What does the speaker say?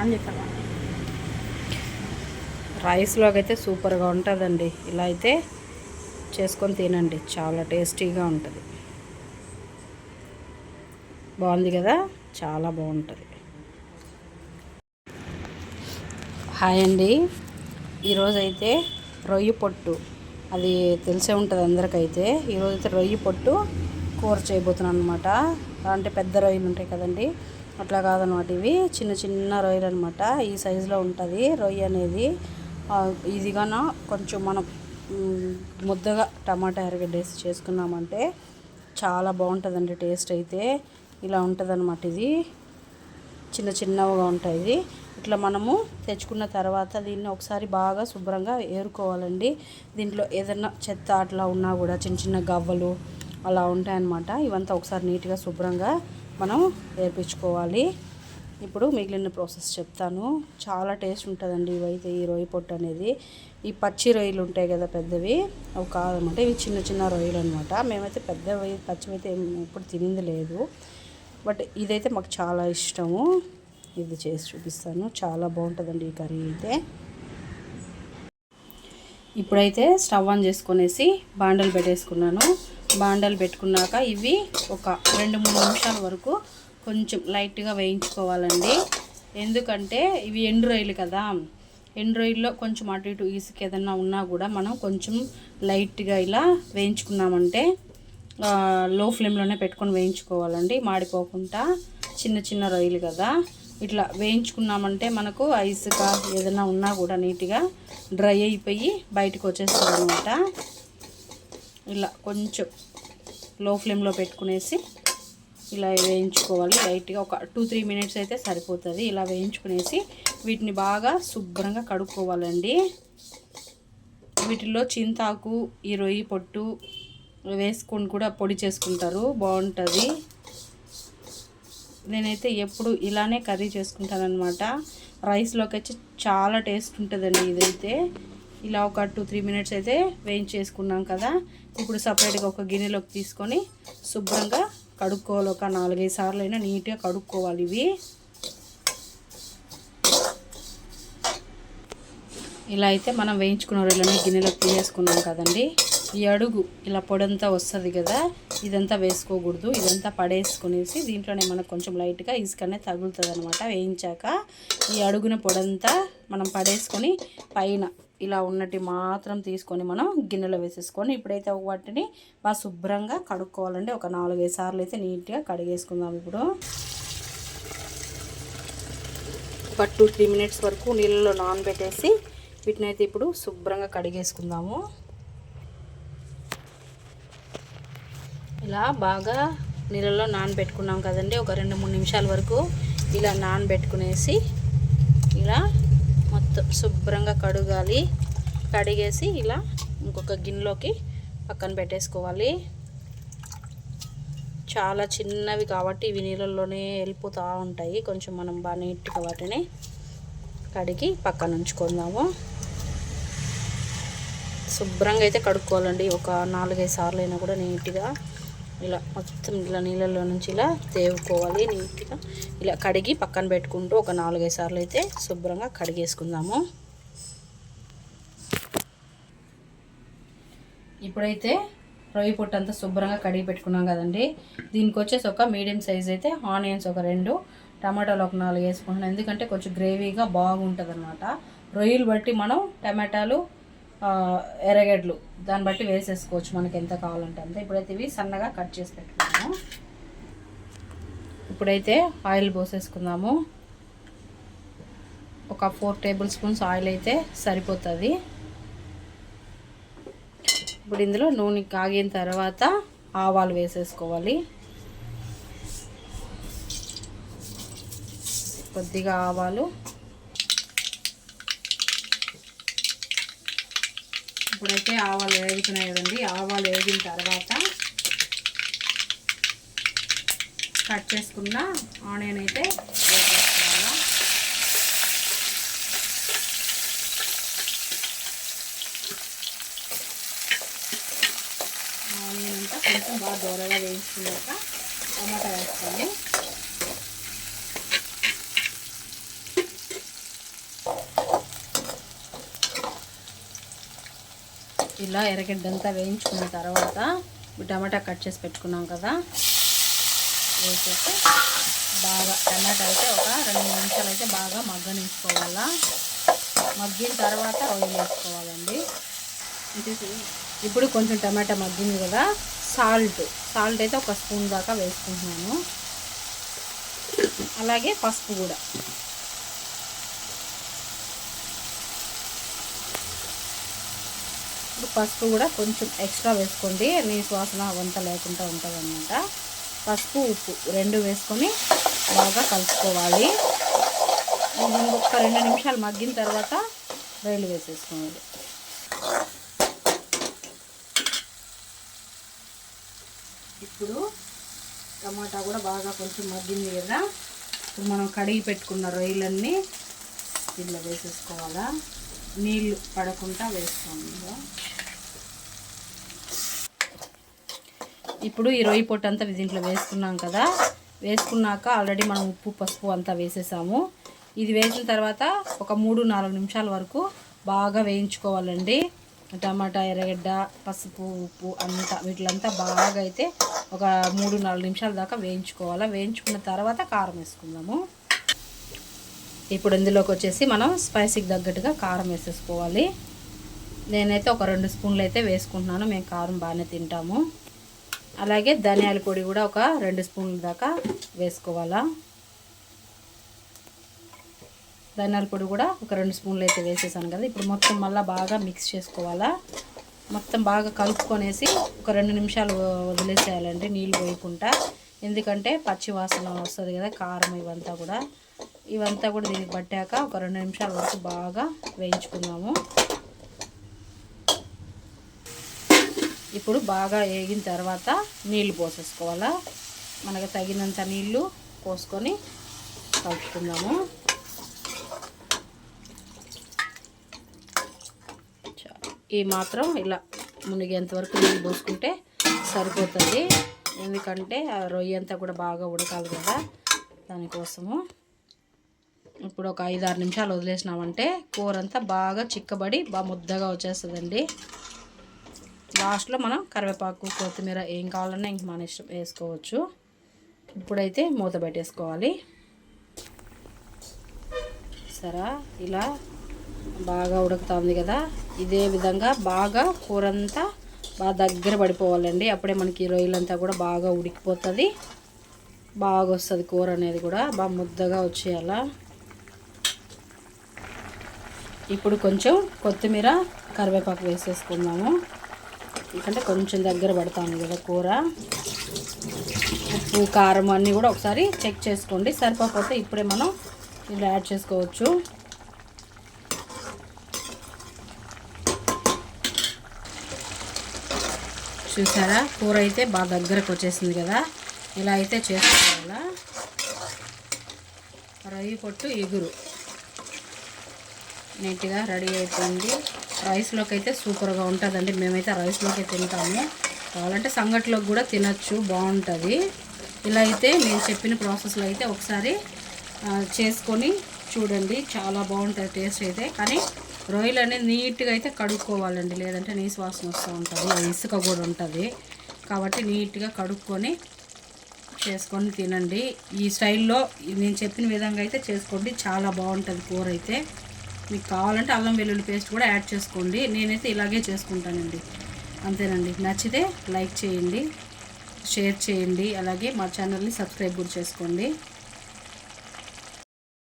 అని చెప్పాను. రైస్లోకి అయితే సూపర్గా ఉంటుందండి. ఇలా అయితే చేసుకొని తినండి. చాలా టేస్టీగా ఉంటుంది. బాగుంది కదా? చాలా బాగుంటుంది. హాయ్ అండి. ఈరోజైతే రొయ్య రొయ్యి పొట్టు. అది తెలిసే ఉంటుంది అందరికైతే. ఈరోజైతే రొయ్య రొయ్యి పొట్టు కూర చేయబోతున్నాను అనమాట అంటే పెద్ద రొయ్యలు ఉంటాయి కదండి. అట్లా కాదనమాట ఇవి. చిన్న చిన్న రొయ్యలు అనమాట ఈ సైజులో ఉంటుంది. రొయ్య అనేది ఆ, ఇదిగాన కొంచెం మనం ముద్దగా టమాటా ఎరగడ్డ వేసి చేసుకున్నామంటే చాలా బాగుంటుందండి టేస్ట్ అయితే. ఇలా ఉంటుందన్నమాట ఇది. చిన్న చిన్నవిగా ఉంటాయి ఇట్లా మనము తెచ్చుకున్న తర్వాత దీన్ని ఒకసారి బాగా శుభ్రంగా ఏరుకోవాలండి. దీంట్లో ఏదైనా చెత్త అట్లా ఉన్నా కూడా చిన్న చిన్న గవ్వలు అలా ఉంటాయన్నమాట. ఇవంతా ఒకసారి నీట్గా శుభ్రంగా మనం వేర్పించుకోవాలి ఇప్పుడు మిగిలిన ప్రాసెస్ చెప్తాను. చాలా టేస్ట్ ఉంటుందండి ఇవైతే ఈ రొయ్య పొట్టు అనేది. ఈ పచ్చి రొయ్యలు ఉంటాయి కదా పెద్దవి. అవి కాదనమాట. ఇవి చిన్న చిన్న రొయ్యలు అనమాట. మేమైతే పెద్దవి పచ్చివి అయితే ఎప్పుడు తినింది లేదు. బట్ ఇదైతే మాకు చాలా ఇష్టము. ఇది చేసి చూపిస్తాను. చాలా బాగుంటుందండి ఈ కర్రీ అయితే. ఇప్పుడైతే స్టవ్ ఆన్ చేసుకునేసి బాండలు పెట్టేసుకున్నాను. బాండలు పెట్టుకున్నాక ఇవి ఒక రెండు మూడు నిమిషాల వరకు కొంచెం లైట్గా వేయించుకోవాలండి. ఎందుకంటే ఇవి ఎండు రొయ్యలు కదా. ఎండు రొయ్యల్లో కొంచెం అటు ఇటు ఇసుక ఏదన్నా ఉన్నా కూడా మనం కొంచెం లైట్గా ఇలా వేయించుకున్నామంటే లో ఫ్లేమ్లోనే పెట్టుకొని వేయించుకోవాలండి. మాడిపోకుండా చిన్న చిన్న రొయ్యలు కదా. ఇట్లా వేయించుకున్నామంటే మనకు ఐసుక ఏదైనా ఉన్నా కూడా నీట్గా డ్రై అయిపోయి బయటకు వచ్చేస్తుంది అనమాట ఇలా కొంచెం లో ఫ్లేమ్లో పెట్టుకునేసి ఇలా వేయించుకోవాలి. లైట్గా ఒక టూ త్రీ మినిట్స్ అయితే సరిపోతుంది. ఇలా వేయించుకునేసి వీటిని బాగా శుభ్రంగా కడుక్కోవాలండి. వీటిల్లో చింతాకు ఈ రొయ్యి పొట్టు వేసుకొని కూడా పొడి చేసుకుంటారు. బాగుంటుంది. నేనైతే ఎప్పుడు ఇలానే కర్రీ చేసుకుంటానమాట రైస్లోకి వచ్చి చాలా టేస్ట్ ఉంటుందండి ఇదైతే. ఇలా ఒక టూ త్రీ మినిట్స్ అయితే వేయించేసుకున్నాం కదా. ఇప్పుడు సపరేట్గా ఒక గిన్నెలోకి తీసుకొని శుభ్రంగా కడుక్కోవాలి. ఒక నాలుగైదు సార్లు అయినా నీట్గా కడుక్కోవాలి ఇవి. ఇలా అయితే మనం వేయించుకున్న రొయ్యలని గిన్నెలోకి తీసేసుకున్నాం కదండి. ఈ అడుగు ఇలా పొడంతా వస్తుంది కదా ఇదంతా వేసుకోకూడదు. ఇదంతా పడేసుకునేసి దీంట్లోనే మనకు కొంచెం లైట్గా ఇసుకనే తగులుతుంది అనమాట వేయించాక ఈ అడుగున పొడంతా మనం పడేసుకొని పైన ఇలా ఉన్నట్టు మాత్రం తీసుకొని మనం గిన్నెలో వేసేసుకొని ఇప్పుడైతే వాటిని బాగా శుభ్రంగా కడుక్కోవాలండి. ఒక నాలుగైదు సార్లు అయితే నీట్గా కడిగేసుకుందాం ఇప్పుడు. ఒక టూ త్రీ మినిట్స్ వరకు నీళ్ళలో నానబెట్టేసి వీటిని ఇప్పుడు శుభ్రంగా కడిగేసుకుందాము. ఇలా బాగా నీళ్ళలో నానబెట్టుకున్నాం కదండి ఒక రెండు మూడు నిమిషాల వరకు ఇలా నానబెట్టుకునేసి ఇలా మొత్తం శుభ్రంగా కడగాలి. కడిగేసి ఇలా ఇంకొక గిన్నెలోకి పక్కన పెట్టేసుకోవాలి. చాలా చిన్నవి కాబట్టి ఇవి నీళ్ళల్లోనే వెళ్ళిపోతూ ఉంటాయి. కొంచెం మనం బాగా నీట్గా వాటిని కడిగి పక్కన ఉంచుకుందాము. శుభ్రంగా అయితే కడుక్కోవాలండి. ఒక నాలుగైదు సార్లు అయినా కూడా నీట్గా ఇలా మొత్తం ఇలా నీళ్ళలో నుంచి ఇలా తేవుకోవాలి నీట్గా. ఇలా కడిగి పక్కన పెట్టుకుంటూ ఒక నాలుగైదు సార్లు అయితే శుభ్రంగా కడిగేసుకుందాము. ఇప్పుడైతే రొయ్యి పొట్టు అంతా శుభ్రంగా కడిగి పెట్టుకున్నాం కదండి. దీనికి వచ్చేసి ఒక మీడియం సైజ్ అయితే ఆనియన్స్ ఒక రెండు టమాటాలు ఒక నాలుగు వేసుకుంటున్నాం. ఎందుకంటే కొంచెం గ్రేవీగా బాగుంటుంది అనమాట రొయ్యలు బట్టి మనం టమాటాలు ఎర్రగడ్డలు. దాన్ని బట్టి వేసేసుకోవచ్చు మనకి ఎంత కావాలంటే అంత. ఇప్పుడైతే ఇవి సన్నగా కట్ చేసి పెట్టుకున్నాము. ఇప్పుడైతే ఆయిల్ పోసేసుకుందాము. ఒక ఫోర్ టేబుల్ స్పూన్స్ ఆయిల్ అయితే సరిపోతుంది. ఇప్పుడు ఇందులో నూనె కాగిన తర్వాత ఆవాలు వేసేసుకోవాలి. కొద్దిగా ఆవాలు. ఇప్పుడైతే ఆవాలు వేగుతున్నాయి కదండి. ఆవాలు వేగిన తర్వాత కట్ చేసుకున్న ఆనియన్ అయితే ఆనియన్ అంతా కొంచెం బాగా దూరగా వేయించుకున్నాక టమాటా వేస్తాము ఇలా ఎర్రగడ్డంతా వేయించుకున్న తర్వాత టమాటా కట్ చేసి పెట్టుకున్నాం కదా. వేసేసి బాగా టమాటా అయితే ఒక రెండు మూడు నిమిషాలు అయితే బాగా మగ్గనించుకోవాలా. మగ్గిన తర్వాత రొయ్యలు వేసుకోవాలండి. ఇప్పుడు కొంచెం టమాటా మగ్గింది కదా. సాల్ట్ సాల్ట్ అయితే ఒక స్పూన్ దాకా వేసుకుంటున్నాను. అలాగే పసుపు కూడా. ఇప్పుడు పసుపు కూడా కొంచెం ఎక్స్ట్రా వేసుకోండి. నీ వాసన వంత లేకుండా ఉంటుంది అనమాట పసుపు ఉప్పు రెండు వేసుకొని బాగా కలుపుకోవాలి. ఇది ఇంకొక రెండు నిమిషాలు మగ్గిన తర్వాత రొయ్యలు వేసేసుకోవాలి. ఇప్పుడు టమాటా కూడా బాగా కొంచెం మగ్గింది కదా. ఇప్పుడు మనం కడిగి పెట్టుకున్న రొయ్యలన్నీ దీంట్లో వేసేసుకోవాలా? నీళ్ళు పడకుండా వేస్తాము ఇప్పుడు ఈ రొయ్యి పొట్టు అంతా దీంట్లో వేసుకున్నాం కదా. వేసుకున్నాక ఆల్రెడీ మనం ఉప్పు పసుపు అంతా వేసేసాము. ఇది వేసిన తర్వాత ఒక మూడు నాలుగు నిమిషాల వరకు బాగా వేయించుకోవాలండి. టమాటా ఎర్రగడ్డ పసుపు ఉప్పు అంతా వీటిలంతా బాగా అయితే ఒక మూడు నాలుగు నిమిషాల దాకా వేయించుకోవాలి. వేయించుకున్న తర్వాత కారం వేసుకుందాము. ఇప్పుడు ఇందులోకి వచ్చేసి మనం స్పైసీకి తగ్గట్టుగా కారం వేసేసుకోవాలి. నేనైతే ఒక రెండు స్పూన్లు అయితే వేసుకుంటున్నాను. మేము కారం బాగానే తింటాము. అలాగే ధనియాల పొడి కూడా ఒక రెండు స్పూన్ల దాకా వేసుకోవాలా. ధనియాల పొడి కూడా ఒక రెండు స్పూన్లు అయితే వేసేసాను కదా. ఇప్పుడు మొత్తం మళ్ళీ బాగా మిక్స్ చేసుకోవాలా. మొత్తం బాగా కలుపుకొనేసి ఒక రెండు నిమిషాలు వదిలేసేయాలండి నీళ్ళు పోయకుండా. ఎందుకంటే పచ్చి వాసన వస్తుంది కదా కారం ఇవంతా కూడా. ఇవంతా కూడా దీనికి పట్టాక ఒక రెండు నిమిషాల వరకు బాగా వేయించుకుందాము. ఇప్పుడు బాగా వేగిన తర్వాత నీళ్ళు పోసేసుకోవాలా? మనకు తగినంత నీళ్ళు పోసుకొని కలుపుకుందాము. ఈ మాత్రం ఇలా మునిగేంత వరకు నీళ్ళు పోసుకుంటే సరిపోతుంది. ఎందుకంటే ఆ రొయ్య అంతా కూడా బాగా ఉడకాలి కదా దానికోసము. ఇప్పుడు ఒక ఐదు ఆరు నిమిషాలు వదిలేసినామంటే కూర అంతా బాగా చిక్కబడి బాగా ముద్దగా వచ్చేస్తుందండి. లాస్ట్లో మనం కరివేపాకు కొత్తిమీర ఏం కావాలన్నా ఇంక మన ఇష్టం వేసుకోవచ్చు. ఇప్పుడైతే మూత పెట్టేసుకోవాలి. సరే ఇలా బాగా ఉడుకుతుంది కదా ఇదే విధంగా బాగా కూర అంతా బాగా దగ్గర పడిపోవాలండి. అప్పుడే మనకి రొయ్యలంతా కూడా బాగా ఉడికిపోతుంది. బాగా వస్తుంది కూర అనేది కూడా బాగా ముద్దగా వచ్చేయాలా. ఇప్పుడు కొంచెం కొత్తిమీర కరివేపాకు వేసేసుకుందాము. ఎందుకంటే కొంచెం దగ్గర పడుతుంది కదా కూర. ఉప్పు కారం అన్నీ కూడా ఒకసారి చెక్ చేసుకోండి. సరిపోకపోతే ఇప్పుడే మనం ఇలా యాడ్ చేసుకోవచ్చు. చూసారా? కూర అయితే బాగా దగ్గరకు వచ్చేసింది కదా. ఇలా అయితే చేసుకోవాలా? రొయ్యి పొట్టు ఎగురు. నీట్గా రెడీ అయిపోయింది. రైస్లోకి అయితే సూపర్గా ఉంటుందండి. మేమైతే రైస్లోకి తింటాము. కావాలంటే సంగట్లోకి కూడా తినచ్చు బాగుంటుంది. ఇలా అయితే నేను చెప్పిన ప్రాసెస్లో అయితే ఒకసారి చేసుకొని చూడండి. చాలా బాగుంటుంది టేస్ట్ అయితే. కానీ రొయ్యలు అనేది నీట్గా అయితే కడుక్కోవాలండి. లేదంటే నీసు వాసన వస్తూ ఉంటుంది ఇసుక కూడా ఉంటుంది. కాబట్టి నీట్గా కడుక్కొని చేసుకొని తినండి. ఈ స్టైల్లో నేను చెప్పిన విధంగా అయితే చేసుకోండి. చాలా బాగుంటుంది కూర అయితే. మీకు కావాలంటే అల్లం వెల్లుల్లి పేస్ట్ కూడా యాడ్ చేసుకోండి. నేనైతే ఇలాగే చేసుకుంటానండి. అంతేనండి. నచ్చితే లైక్ చేయండి షేర్ చేయండి. అలాగే మా ఛానల్ని సబ్స్క్రైబ్ కూడా చేసుకోండి.